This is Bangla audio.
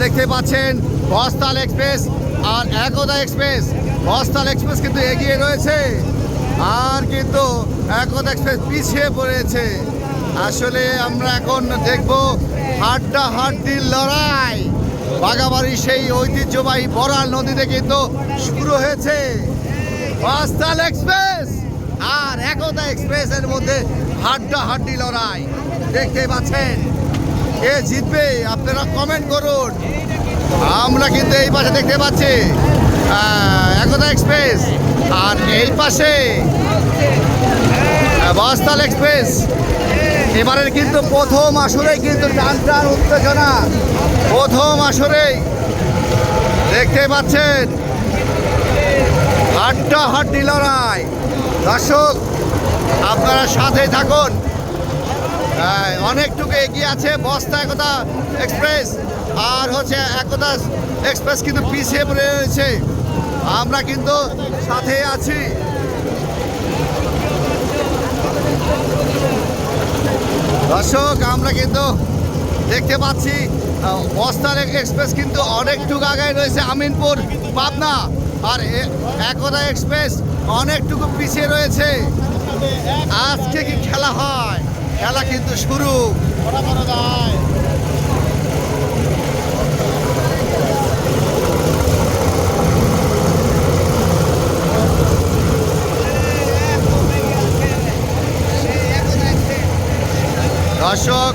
দেখতে পাচ্ছেন বস্তাল এক্সপ্রেস আর একতা এক্সপ্রেস। বস্তাল এক্সপ্রেস কিন্তু এগিয়ে রয়েছে। আর কিন্তু একতা এক্সপ্রেস পিছিয়ে পড়েছে। আসলে আমরা এখন দেখব হাড্ডা হাড্ডির লড়াই। বাগাবাড়ি সেই ঐতিহ্যবাহী বরাল নদীতে কিন্তু শুরু হয়েছে। বস্তাল এক্সপ্রেস আর একতা এক্সপ্রেসের মধ্যে হাড্ডা হাড্ডি লড়াই। দেখতে পাচ্ছেন কে জিতবে আপনারা কমেন্ট করুন। আমরা কিন্তু এই পাশে দেখতে পাচ্ছি একতা এক্সপ্রেস আর এই পাশে বস্তাল এক্সপ্রেস এবারের কিন্তু প্রথম আসরেই কিন্তু টান টান উত্তেজনা। প্রথম আসরেই দেখতে পাচ্ছেন হাড্ডা হাড্ডি লড়াই। দর্শক, আপনারা সাথে থাকুন। অনেকটুকু এগিয়ে আছে বস্তা একতা এক্সপ্রেস। আর হচ্ছে একতা এক্সপ্রেস কিন্তু পিছিয়ে পড়ে রয়েছে। আমরা কিন্তু সাথে আছি। দর্শক, আমরা কিন্তু দেখতে পাচ্ছি বস্তার এক্সপ্রেস কিন্তু অনেকটুকু আগায় রয়েছে আমিনপুর, পাবনা। আর একতা এক্সপ্রেস অনেকটুকু পিছিয়ে রয়েছে। আজকে কি খেলা হয়? খেলা কিন্তু শুরু। দর্শক